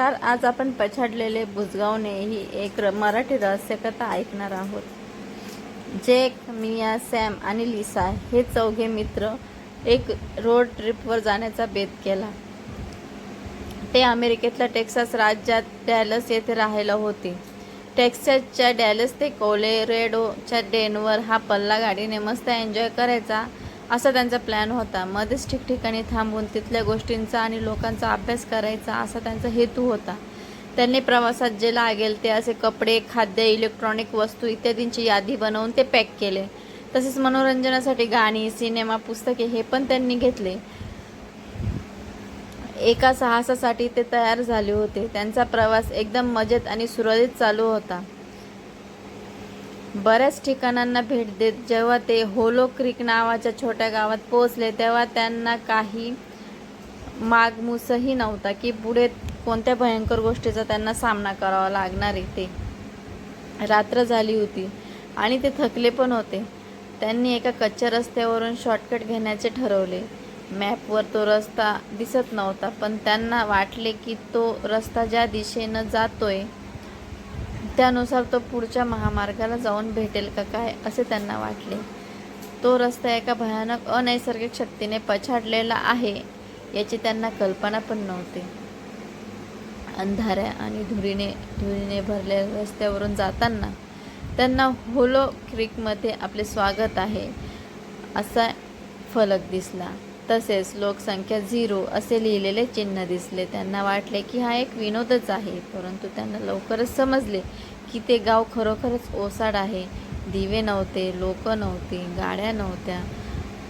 नमस्कार आज आपण पछाडलेले भुजगावने ही एक र- मराठी रहस्यकथा ऐकणार आहोत. जेक मिया सॅम आणि लिसा हे चौघे मित्र एक रोड ट्रिपवर जाण्याचा बेत केला. ते अमेरिकेतल्या टेक्सास राज्यात डॅलस येथे राहायला होते. टेक्सासच्या डॅलस ते कोलेरेडोच्या डेनवर हा पल्ला गाडीने मस्त एन्जॉय करायचा असा त्यांचा प्लॅन होता. मध्येच ठिकठिकाणी थांबून तिथल्या गोष्टींचा आणि लोकांचा अभ्यास करायचा असा त्यांचा हेतू होता. त्यांनी प्रवासात जे लागेल ते असे कपडे खाद्य इलेक्ट्रॉनिक वस्तू इत्यादींची यादी बनवून ते पॅक केले. तसेच मनोरंजनासाठी गाणी सिनेमा पुस्तके हे पण त्यांनी घेतले. एका साहसासाठी ते तयार झाले होते. त्यांचा प्रवास एकदम मजेत आणि सुरळीत चालू होता. बऱ्याच ठिकाणांना भेट देत जेव्हा ते होलो क्रिक नावाच्या छोट्या गावात पोहोचले तेव्हा त्यांना काही मागमूसही नव्हता की पुढे कोणत्या भयंकर गोष्टीचा त्यांना सामना करावा लागणार आहे ते. रात्र झाली होती आणि ते थकले पण होते. त्यांनी एका कच्च्या रस्त्यावरून शॉर्टकट घेण्याचे ठरवले. मॅपवर तो रस्ता दिसत नव्हता पण त्यांना वाटले की तो रस्ता ज्या दिशेनं जातोय त्यानुसार तो पुढच्या महामार्गाला जाऊन भेटेल का काय असे त्यांना वाटले. तो रस्ता एका भयानक अनैसर्गिक शक्तीने पछाडलेला आहे याची त्यांना कल्पना पण नव्हती. अंधाऱ्या आणि धुरीने धुरीने भरलेल्या रस्त्यावरून जाताना त्यांना होलो क्रिकमध्ये आपले स्वागत आहे असा फलक दिसला. तसेच लोकसंख्या झिरो असे लिहिलेले चिन्ह दिसले. त्यांना वाटले की हा एक विनोदच आहे परंतु त्यांना लवकरच समजले की ते गाव खरोखरच ओसाड आहे. दिवे नव्हते लोक नव्हती गाड्या नव्हत्या.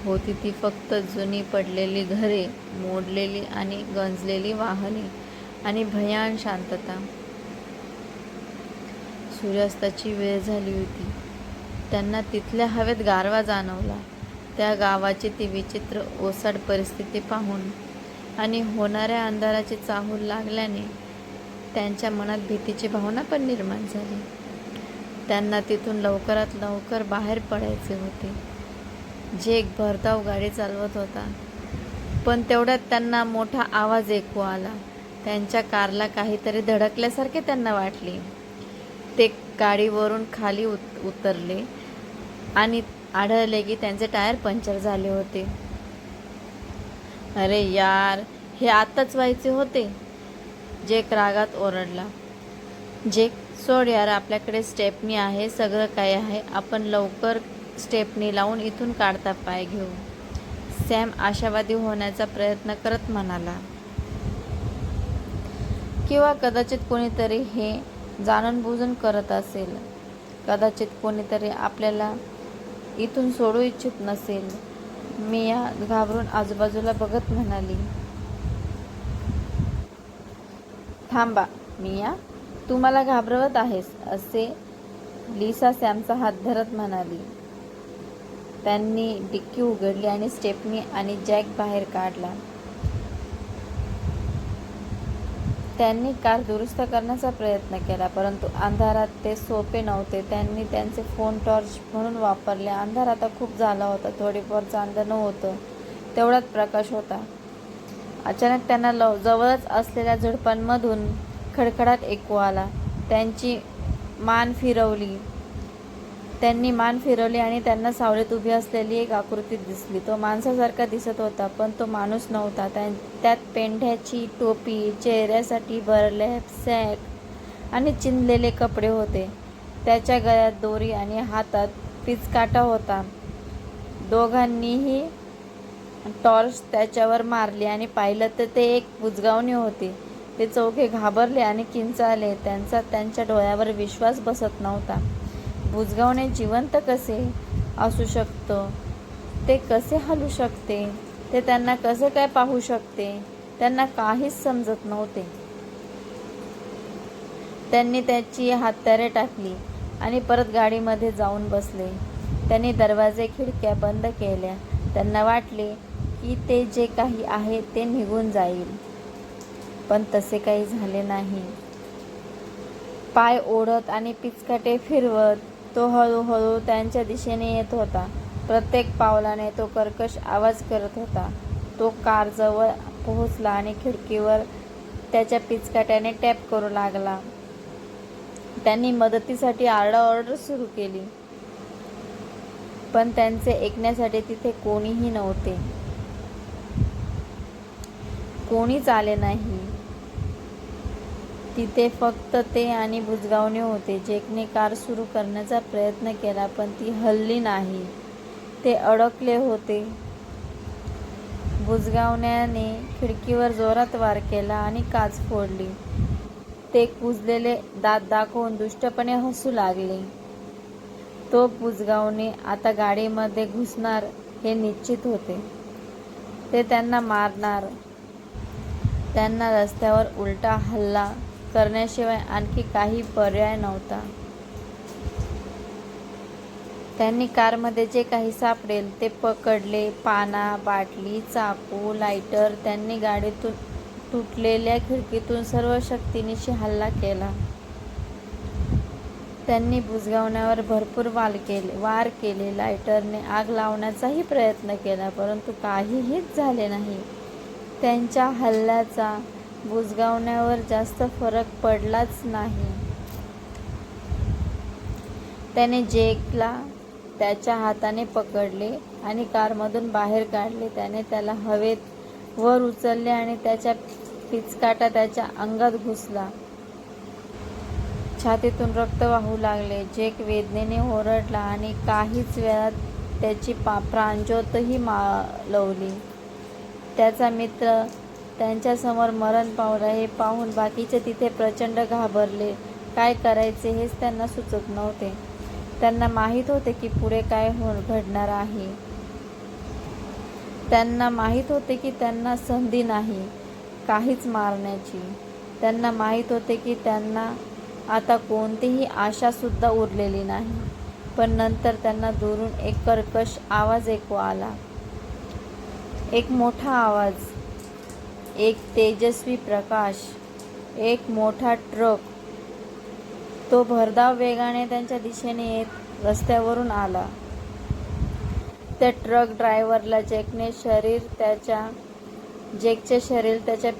होती ती फक्त जुनी पडलेली घरे मोडलेली आणि गंजलेली वाहने आणि भयान शांतता. सूर्यास्ताची वेळ झाली होती. त्यांना तिथल्या हवेत गारवा जाणवला. त्या गावाची ती विचित्र ओसाड परिस्थिती पाहून आणि होणाऱ्या अंधाराची चाहूल लागल्याने त्यांच्या मनात भीतीची भावना पण निर्माण झाली. त्यांना तिथून लवकरात लवकर बाहेर पडायचे होते. जे एक भरधाव गाडी चालवत होता. पण तेवढ्यात त्यांना मोठा आवाज ऐकू आला. त्यांच्या कारला काहीतरी धडकल्यासारखे त्यांना वाटले. ते गाडीवरून खाली उत उतरले आणि आढळले की त्यांचे टायर पंक्चर झाले होते. अरे यार हे आत्ताच व्हायचे होते. जेक रागात ओरडला. जेक सोड यार आपल्याकडे स्टेपनी आहे सगळं काय आहे. आपण लवकर स्टेपनी लावून इथून काढता पाय घेऊ सॅम आशावादी होण्याचा प्रयत्न करत म्हणाला. किंवा कदाचित कोणीतरी हे जाणून बुजून करत असेल. कदाचित कोणीतरी आपल्याला इथून सोडू इच्छित नसेल. मिया घाबरून आजूबाजूला बघत म्हणाली. थांबा मिया तू मला घाबरवत आहेस असे लिसा सॅमचा हात धरत म्हणाली. त्यांनी डिक्की उघडली आणि स्टेपनी आणि जॅक बाहेर काढला. त्यांनी कार दुरुस्त करण्याचा प्रयत्न केला परंतु अंधारात ते सोपे नव्हते. त्यांनी त्यांचे फोन टॉर्च म्हणून वापरले. अंधार आता खूप झाला होता. थोडीफार चांदणं होतं तेवढाच प्रकाश होता. अचानक त्यांना लव जवळच असलेल्या झुडपांमधून खडखडाट ऐकू आला. त्यांची मान फिरवली. त्यांनी मान फिरवली आणि त्यांना सावलीत उभी असलेली एक आकृती दिसली. तो माणसासारखा दिसत होता पण तो माणूस नव्हता. त्यां त्यात पेंढ्याची टोपी चेहऱ्यासाठी भरले सॅक आणि चिंधलेले कपडे होते. त्याच्या गळ्यात दोरी आणि हातात पिचकाटा होता. दोघांनीही टॉर्च त्याच्यावर मारली आणि पाहिलं तर ते एक बुजगावणी होती. ते चौघे घाबरले आणि किंचाळले. त्यांचा त्यांच्या डोळ्यावर विश्वास बसत नव्हता. बुजगावणे जिवंत कसे असू शकतं? ते कसे हलू शकते? ते त्यांना कसे काय पाहू शकते? त्यांना काहीच समजत नव्हते. त्यांनी त्याची हत्यारे टाकली आणि परत गाडीमध्ये जाऊन बसले. त्यांनी दरवाजे खिडक्या बंद केल्या. त्यांना वाटले की ते जे काही आहे ते निघून जाईल. पण तसे काही झाले नाही. पाय ओढत आणि पिचकाटे फिरवत तो हळूहळू त्यांच्या दिशेने येत होता. प्रत्येक पावलाने तो कर्कश आवाज करत होता. तो कारजवळ पोहोचला आणि खिडकीवर त्याच्या पिचकाट्याने टॅप करू लागला. त्यांनी मदतीसाठी आरडाओरड सुरू केली. पण त्यांचे ऐकण्यासाठी तिथे कोणीही नव्हते. कोणीच आले नाही. तिथे फक्त ते आणि बुजगावणे होते. जेकने कार सुरू करण्याचा प्रयत्न केला पण ती हलली नाही. ते अडकले होते. बुजगावण्याने खिडकीवर जोरात वार केला आणि काच फोडली. ते कुजलेले दात दाखवून दुष्टपणे हसू लागले. तो बुजगावणे आता गाडीमध्ये घुसणार हे निश्चित होते. ते त्यांना मारणार. त्यांना रस्त्यावर उलटा हल्ला करण्याशिवाय आणखी काही पर्याय नव्हता. त्यांनी कारमध्ये जे काही सापडेल ते पकडले. पाना बाटली चाकू लायटर त्यांनी गाडीतून तुटलेल्या खिडकीतून सर्व शक्तीनिशी हल्ला केला. त्यांनी बुजगावण्यावर भरपूर वाल केले वार केले. लायटरने आग लावण्याचाही प्रयत्न केला परंतु काहीहीच झाले नाही. त्यांच्या हल्ल्याचा बुजगावण्यावर जास्त फरक पडलाच नाही. त्याने जेकला त्याच्या हाताने पकडले आणि कारमधून बाहेर काढले. त्याने त्याला हवेत वर उचलले आणि त्याच्या पिचकाटा त्याच्या अंगात घुसला. छातीतून रक्त वाहू लागले. जेक वेदनेने ओरडला आणि काहीच वेळात त्याची पा प्रांजोतही मालवली. त्याचा मित्र त्यांच्यासमोर मरण पावला. हे पाहून बाकीचे तिथे प्रचंड घाबरले. काय करायचे हेच त्यांना सुचत नव्हते. त्यांना माहीत होते की पुढे काय हो घडणार आहे. त्यांना माहीत होते की त्यांना संधी नाही काहीच मारण्याची. त्यांना माहीत होते की त्यांना आता कोणतीही आशासुद्धा उरलेली नाही. पण नंतर त्यांना दुरून एक कर्कश आवाज ऐकू आला. एक मोठा आवाज. एक तेजस्वी प्रकाश एक मोठा ट्रक. तो भरधाव वेगाने त्यांच्या दिशेने येत रस्त्यावरून आला. त्या ट्रक ड्रायव्हरला जेकने शरीर त्याच्या जेकचे शरीर त्याच्या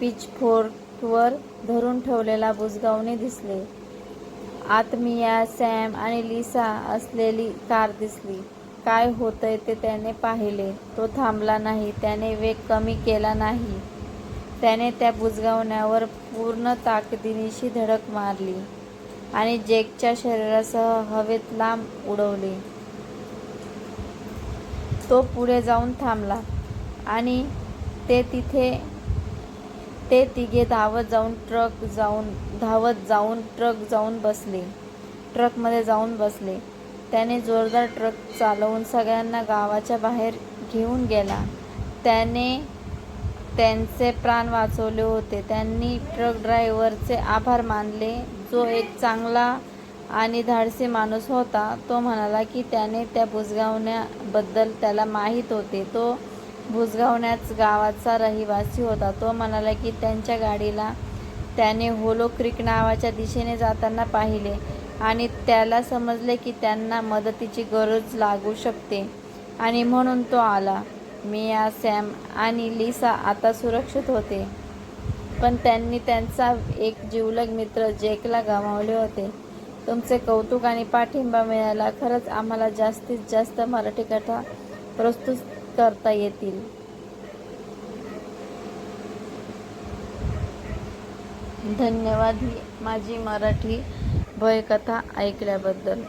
पिचफोर्कवर धरून ठेवलेला बुजगावणे दिसले. आत्मिया सॅम आणि लिसा असलेली कार दिसली. काय होतंय ते त्याने पाहिले. तो थांबला नाही. त्याने वेग कमी केला नाही. त्याने त्या बुजगावण्यावर पूर्ण ताकदीनिशी धडक मारली आणि जेकच्या शरीरासह हवेत लांब उडवले. तो पुढे जाऊन थांबला आणि ते तिथे ते तिघे धावत जाऊन ट्रक जाऊन धावत जाऊन ट्रक जाऊन बसले. ट्रकमध्ये जाऊन बसले. त्याने जोरदार ट्रक चालवून सगळ्यांना गावाच्या बाहेर घेऊन गेला. त्याने त्यांचे प्राण वाचवले होते. त्यांनी ट्रक ड्रायव्हरचे आभार मानले. जो एक चांगला आणि धाडसी माणूस होता तो म्हणाला की त्याने त्या भुजगावण्याबद्दल त्याला माहीत होते. तो भुजगावण्याच गावाचा रहिवासी होता. तो म्हणाला की त्यांच्या गाडीला त्याने होलो क्रिक नावाच्या दिशेने जाताना पाहिले. आणि त्याला समजले की त्यांना मदतीची गरज लागू शकते. आणि म्हणून तो आला. मिया सॅम आणि लिसा आता सुरक्षित होते. पण त्यांनी त्यांचा एक जिवलग मित्र जेकला गमावले होते. तुमचे कौतुक आणि पाठिंबा मिळाला खरंच आम्हाला जास्तीत जास्त मराठी कथा प्रस्तुत करता येतील. धन्यवाद ही माझी मराठी भयकथा ऐकल्याबद्दल.